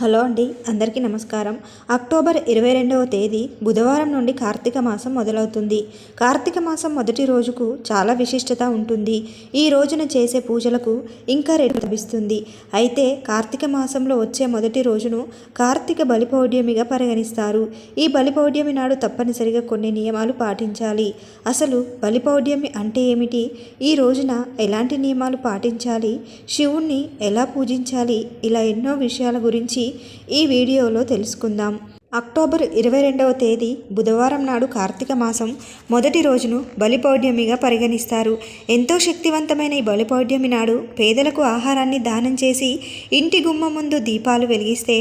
Hello అండి అందరికీ నమస్కారం. అక్టోబర్ ఇరవై రెండవ తేదీ బుధవారం నుండి కార్తీక మాసం మొదలవుతుంది. కార్తీక మాసం మొదటి రోజుకు చాలా విశిష్టత ఉంటుంది. ఈ రోజున చేసే పూజలకు ఇంకా రెండు లభిస్తుంది. అయితే కార్తీక మాసంలో వచ్చే మొదటి రోజును కార్తీక బలిపౌడ్యమిగా పరిగణిస్తారు. ఈ బలిపౌడ్యమి నాడు తప్పనిసరిగా కొన్ని నియమాలు పాటించాలి. అసలు బలిపౌడ్యమి అంటే ఏమిటి? ఈ రోజున ఎలాంటి నియమాలు పాటించాలి? శివుణ్ణి ఎలా పూజించాలి? ఇలా ఎన్నో విషయాల గురించి ఈ వీడియోలో తెలుసుకుందాం. అక్టోబర్ ఇరవై రెండవ తేదీ బుధవారం నాడు కార్తీక మాసం మొదటి రోజును బలిపౌడ్యమిగా పరిగణిస్తారు. ఎంతో శక్తివంతమైన ఈ బలిపౌడ్యమి నాడు పేదలకు ఆహారాన్ని దానం చేసి ఇంటి గుమ్మ ముందు దీపాలు వెలిగిస్తే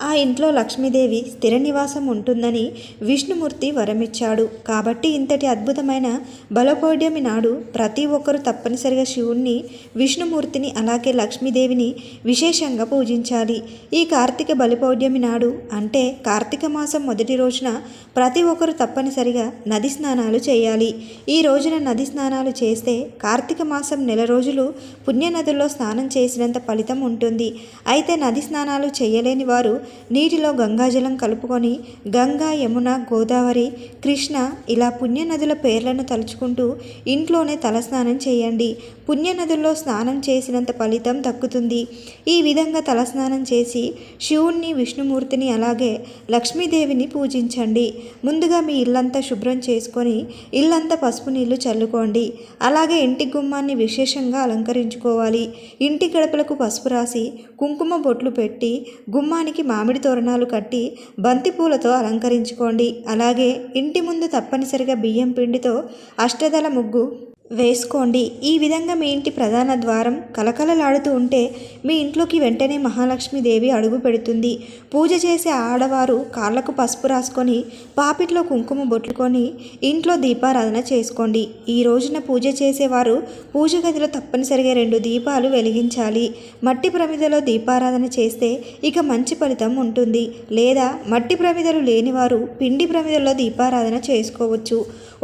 ఆ ఇంట్లో లక్ష్మీదేవి స్థిర నివాసం ఉంటుందని విష్ణుమూర్తి వరమిచ్చాడు. కాబట్టి ఇంతటి అద్భుతమైన బలపౌడ్యమి నాడు ప్రతి ఒక్కరూ తప్పనిసరిగా శివుణ్ణి విష్ణుమూర్తిని అలాగే లక్ష్మీదేవిని విశేషంగా పూజించాలి. ఈ కార్తీక బలిపౌడ్యమి నాడు అంటే కార్తీక మాసం మొదటి రోజున ప్రతి ఒక్కరూ తప్పనిసరిగా నది స్నానాలు చేయాలి. ఈ రోజున నది స్నానాలు చేస్తే కార్తీక మాసం నెల రోజులు పుణ్యనదుల్లో స్నానం చేసినంత ఫలితం ఉంటుంది. అయితే నది స్నానాలు చేయలేని వారు నీటిలో గంగాజలం కలుపుకొని గంగా యమున గోదావరి కృష్ణ ఇలా పుణ్యనదుల పేర్లను తలుచుకుంటూ ఇంట్లోనే తలస్నానం చేయండి. పుణ్యనదుల్లో స్నానం చేసినంత ఫలితం దక్కుతుంది. ఈ విధంగా తలస్నానం చేసి శివుణ్ణి విష్ణుమూర్తిని అలాగే లక్ష్మీదేవిని పూజించండి. ముందుగా మీ ఇల్లంతా శుభ్రం చేసుకొని ఇల్లంతా పసుపు నీళ్ళు చల్లుకోండి. అలాగే ఇంటి గుమ్మాన్ని విశేషంగా అలంకరించుకోవాలి. ఇంటి గడపలకు పసుపు రాసి కుంకుమ బొట్లు పెట్టి గుమ్మానికి మామిడి తోరణాలు కట్టి బంతిపూలతో అలంకరించుకోండి. అలాగే ఇంటి ముందు తప్పనిసరిగా బియ్యం పిండితో అష్టదళ ముగ్గు వేసుకోండి. ఈ విధంగా మీ ఇంటి ప్రధాన ద్వారం కలకలలాడుతూ ఉంటే మీ ఇంట్లోకి వెంటనే మహాలక్ష్మీదేవి అడుగు పెడుతుంది. పూజ చేసే ఆడవారు కాళ్ళకు పసుపు రాసుకొని పాపిట్లో కుంకుమ బొట్టుకొని ఇంట్లో దీపారాధన చేసుకోండి. ఈ రోజున పూజ చేసేవారు పూజ గదిలో తప్పనిసరిగా రెండు దీపాలు వెలిగించాలి. మట్టి ప్రమిదలో దీపారాధన చేస్తే ఇక మంచి ఫలితం ఉంటుంది. లేదా మట్టి ప్రమిదలు లేనివారు పిండి ప్రమిదల్లో దీపారాధన చేసుకోవచ్చు.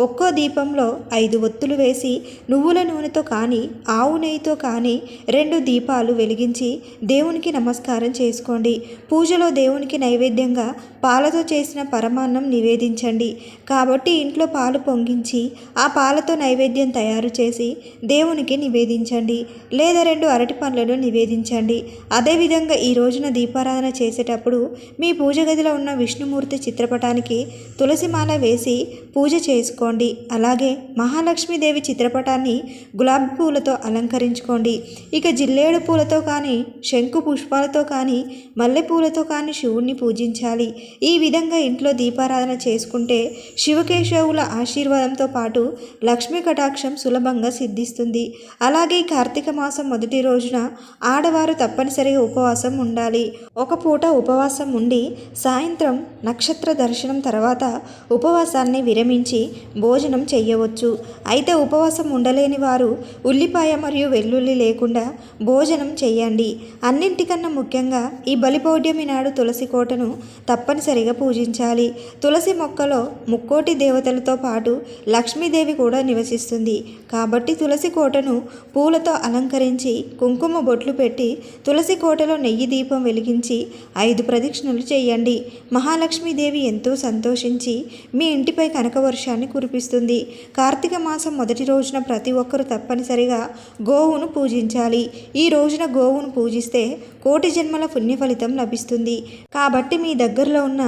ఒక్కో దీపంలో ఐదు ఒత్తులు వేసి నువ్వుల నూనెతో కానీ ఆవు నెయ్యితో కానీ రెండు దీపాలు వెలిగించి దేవునికి నమస్కారం చేసుకోండి. పూజలో దేవునికి నైవేద్యంగా పాలతో చేసిన పరమాన్నం నివేదించండి. కాబట్టి ఇంట్లో పాలు పొంగించి ఆ పాలతో నైవేద్యం తయారు చేసి దేవునికి నివేదించండి. లేదా రెండు అరటి పండ్లను నివేదించండి. అదేవిధంగా ఈ రోజున దీపారాధన చేసేటప్పుడు మీ పూజ గదిలో ఉన్న విష్ణుమూర్తి చిత్రపటానికి తులసిమాల వేసి పూజ చేసుకోండి. అలాగే మహాలక్ష్మీదేవి చిత్రపటాన్ని గులాబీ పూలతో అలంకరించుకోండి. ఇక జిల్లేడు పూలతో కానీ శంకు పుష్పాలతో కానీ మల్లెపూలతో కానీ శివుణ్ణి పూజించాలి. ఈ విధంగా ఇంట్లో దీపారాధన చేసుకుంటే శివకేశవుల ఆశీర్వాదంతో పాటు లక్ష్మీ కటాక్షం సులభంగా సిద్ధిస్తుంది. అలాగే కార్తీక మాసం మొదటి రోజున ఆడవారు తప్పనిసరిగా ఉపవాసం ఉండాలి. ఒక పూట ఉపవాసం ఉండి సాయంత్రం నక్షత్ర దర్శనం తర్వాత ఉపవాసాన్ని విరమించి భోజనం చేయవచ్చు. అయితే ఉపవాసం ఉండలేని వారు ఉల్లిపాయ మరియు వెల్లుల్లి లేకుండా భోజనం చేయండి అన్నింటికన్నా ముఖ్యంగా ఈ బలిపౌడ్యమి నాడు తులసి కోటను తప్పనిసరిగా పూజించాలి. తులసి మొక్కలో ముక్కోటి దేవతలతో పాటు లక్ష్మీదేవి కూడా నివసిస్తుంది. కాబట్టి తులసి కోటను పూలతో అలంకరించి కుంకుమ బొట్లు పెట్టి తులసి కోటలో నెయ్యి దీపం వెలిగించి ఐదు ప్రదక్షిణలు చేయండి మహాలక్ష్మీదేవి ఎంతో సంతోషించి మీ ఇంటిపై కనక వర్షాన్ని కురిపిస్తుంది. కార్తీక మాసం మొదటి రోజున ప్రతి ఒక్కరూ తప్పనిసరిగా గోవును పూజించాలి. ఈ రోజున గోవును పూజిస్తే కోటి జన్మల పుణ్య ఫలితం లభిస్తుంది. కాబట్టి మీ దగ్గరలో ఉన్న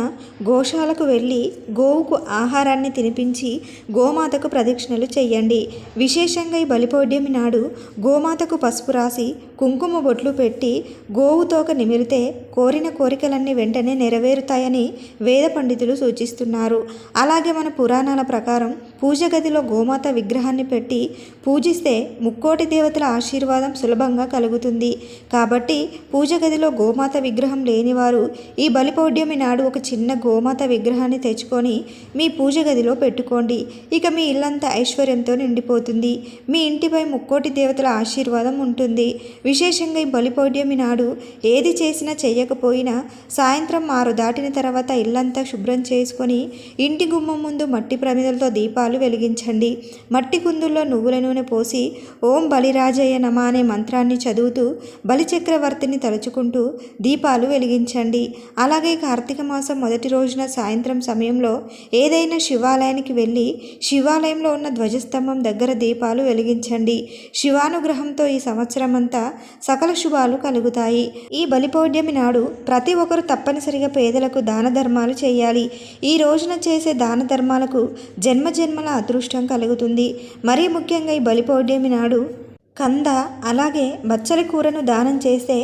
గోశాలకు వెళ్ళి గోవుకు ఆహారాన్ని తినిపించి గోమాతకు ప్రదక్షిణలు చేయండి విశేషంగా ఈ బలిపౌడ్యమి నాడు గోమాతకు పసుపు రాసి కుంకుమ బొట్లు పెట్టి గోవు తోక నిమిరితే కోరిన కోరికలన్నీ వెంటనే నెరవేరుతాయని వేద పండితులు సూచిస్తున్నారు. అలాగే మన పురాణాల ప్రకారం పూజ గదిలో గోమాత విగ్రహాన్ని పెట్టి పూజిస్తే ముక్కోటి దేవతల ఆశీర్వాదం సులభంగా కలుగుతుంది. కాబట్టి పూజ గదిలో గోమాత విగ్రహం లేనివారు ఈ బలిపౌడ్యమి నాడు ఒక చిన్న గోమాత విగ్రహాన్ని తెచ్చుకొని మీ పూజ గదిలో పెట్టుకోండి. ఇక మీ ఇల్లంతా ఐశ్వర్యంతో నిండిపోతుంది. మీ ఇంటిపై ముక్కోటి దేవతల ఆశీర్వాదం ఉంటుంది. విశేషంగా ఈ బలిపౌడ్యమి నాడు ఏది చేసినా చేయకపోయినా సాయంత్రం ఆరు దాటిన తర్వాత ఇల్లంతా శుభ్రం చేసుకొని ఇంటి గుమ్మం ముందు మట్టి ప్రమిదలతో దీపాలు దీపాలు వెలిగించండి. మట్టి కుందుల్లో నువ్వుల నూనె పోసి ఓం బలిరాజయ్య నమ అనే మంత్రాన్ని చదువుతూ బలిచక్రవర్తిని తలుచుకుంటూ దీపాలు వెలిగించండి. అలాగే కార్తీక మాసం మొదటి రోజున సాయంత్రం సమయంలో ఏదైనా శివాలయానికి వెళ్ళి శివాలయంలో ఉన్న ధ్వజస్తంభం దగ్గర దీపాలు వెలిగించండి. శివానుగ్రహంతో ఈ సంవత్సరం అంతా సకల శుభాలు కలుగుతాయి. ఈ బలిపౌడ్యమి నాడు ప్రతి ఒక్కరు తప్పనిసరిగా పేదలకు దాన ధర్మాలు చేయాలి. ఈ రోజున చేసే దాన ధర్మాలకు జన్మ జన్మల అదృష్టం కలుగుతుంది. మరీ ముఖ్యంగా ఈ బలిపౌర్ణమి నాడు కంద అలాగే బచ్చలి కూరను దానం చేస్తే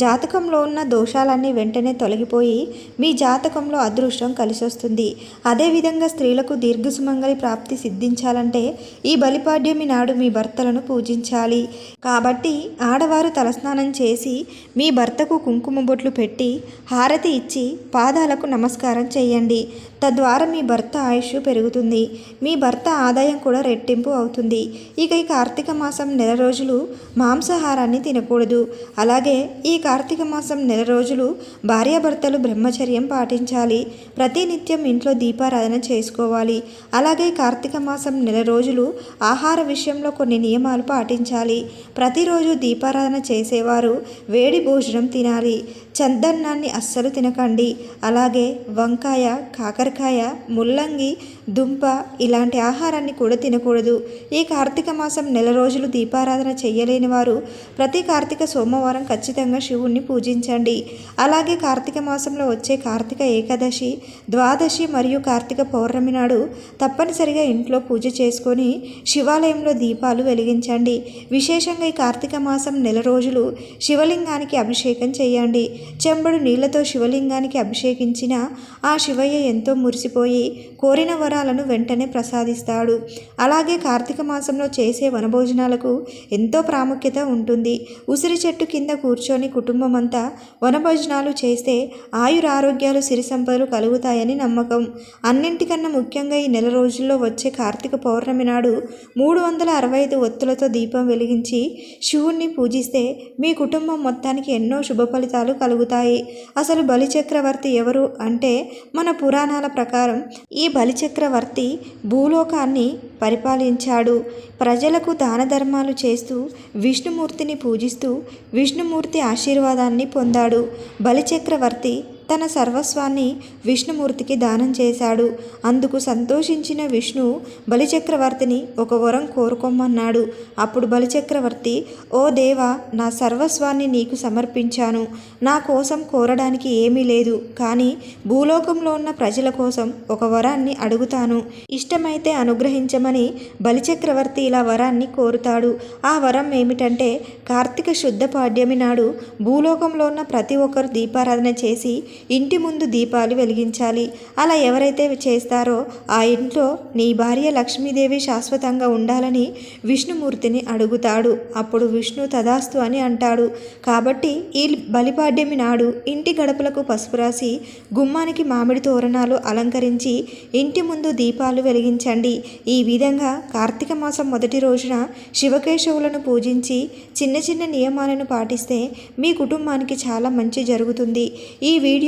జాతకంలో ఉన్న దోషాలన్నీ వెంటనే తొలగిపోయి మీ జాతకంలో అదృష్టం కలిసొస్తుంది. అదేవిధంగా స్త్రీలకు దీర్ఘసుమంగళి ప్రాప్తి సిద్ధించాలంటే ఈ బలిపాడ్యమి నాడు మీ భర్తలను పూజించాలి. కాబట్టి ఆడవారు తలస్నానం చేసి మీ భర్తకు కుంకుమ బొట్లు పెట్టి హారతి ఇచ్చి పాదాలకు నమస్కారం చేయండి. తద్వారా మీ భర్త ఆయుష్ పెరుగుతుంది. మీ భర్త ఆదాయం కూడా రెట్టింపు అవుతుంది. ఇక ఈ కార్తీక మాసం నెల రోజులు మాంసాహారాన్ని తినకూడదు. అలాగే ఈ కార్తీక మాసం నెల రోజులు భార్యాభర్తలు బ్రహ్మచర్యం పాటించాలి. ప్రతినిత్యం ఇంట్లో దీపారాధన చేసుకోవాలి. అలాగే కార్తీక మాసం నెల రోజులు ఆహార విషయంలో కొన్ని నియమాలు పాటించాలి. ప్రతిరోజు దీపారాధన చేసేవారు వేడి భోజనం తినాలి. చందన్నాన్ని అస్సలు తినకండి. అలాగే వంకాయ కాకరకాయ ముల్లంగి దుంప ఇలాంటి ఆహారాన్ని కూడా తినకూడదు. ఈ కార్తీక మాసం నెల రోజులు దీపారాధన చేయలేని వారు ప్రతి కార్తీక సోమవారం ఖచ్చితంగా శివుణ్ణి పూజించండి. అలాగే కార్తీక మాసంలో వచ్చే కార్తీక ఏకాదశి ద్వాదశి మరియు కార్తీక పౌర్ణమి నాడు తప్పనిసరిగా ఇంట్లో పూజ చేసుకొని శివాలయంలో దీపాలు వెలిగించండి. విశేషంగా ఈ కార్తీక మాసం నెల రోజులు శివలింగానికి అభిషేకం చేయండి. చెంబడు నీళ్ళతో శివలింగానికి అభిషేకించిన ఆ శివయ్య ఎంతో మురిసిపోయి కోరిన వరాలను వెంటనే ప్రసాదిస్తాడు. అలాగే కార్తీక మాసంలో చేసే వనభోజనాలకు ఎంతో ప్రాముఖ్యత ఉంటుంది. ఉసిరి చెట్టు కింద కూర్చొని కుటుంబం అంతా వనభోజనాలు చేస్తే ఆయురారోగ్యాలు సిరి సంపదలు కలుగుతాయని నమ్మకం. అన్నింటికన్నా ముఖ్యంగా ఈ నెల రోజుల్లో వచ్చే కార్తీక పౌర్ణమి నాడు మూడు వందల అరవై ఐదు ఒత్తులతో దీపం వెలిగించి శివుణ్ణి పూజిస్తే మీ కుటుంబం మొత్తానికి ఎన్నో శుభ ఫలితాలు కలుగుతాయి అసలు బలిచక్రవర్తి ఎవరు అంటే మన పురాణాల ప్రకారం ఈ బలిచక్రవర్తి భూలోకాన్ని పరిపాలించాడు. ప్రజలకు దాన ధర్మాలు చేస్తూ విష్ణుమూర్తిని పూజిస్తూ విష్ణుమూర్తి ఆశీర్వాదాన్ని పొందాడు. బలిచక్రవర్తి తన సర్వస్వాన్ని విష్ణుమూర్తికి దానం చేశాడు. అందుకు సంతోషించిన విష్ణు బలిచక్రవర్తిని ఒక వరం కోరుకోమన్నాడు అప్పుడు బలిచక్రవర్తి ఓ దేవా నా సర్వస్వాన్ని నీకు సమర్పించాను. నా కోసం కోరడానికి ఏమీ లేదు. కానీ భూలోకంలో ఉన్న ప్రజల కోసం ఒక వరాన్ని అడుగుతాను. ఇష్టమైతే అనుగ్రహించమని బలిచక్రవర్తి ఇలా వరాన్ని కోరుతాడు. ఆ వరం ఏమిటంటే కార్తీక శుద్ధ పాడ్యమి నాడు భూలోకంలో ఉన్న ప్రతి ఒక్కరు దీపారాధన చేసి ఇంటి ముందు దీపాలు వెలిగించాలి. అలా ఎవరైతే చేస్తారో ఆ ఇంట్లో నీ భార్య లక్ష్మీదేవి శాశ్వతంగా ఉండాలని విష్ణుమూర్తిని అడుగుతాడు. అప్పుడు విష్ణు తదాస్తు అని అంటాడు. కాబట్టి ఈ బలిపాడ్యమి నాడు ఇంటి గడపలకు పసుపు రాసి గుమ్మానికి మామిడి తోరణాలు అలంకరించి ఇంటి ముందు దీపాలు వెలిగించండి. ఈ విధంగా కార్తీక మాసం మొదటి రోజున శివకేశవులను పూజించి చిన్న చిన్న నియమాలను పాటిస్తే మీ కుటుంబానికి చాలా మంచి జరుగుతుంది. ఈ వీడియో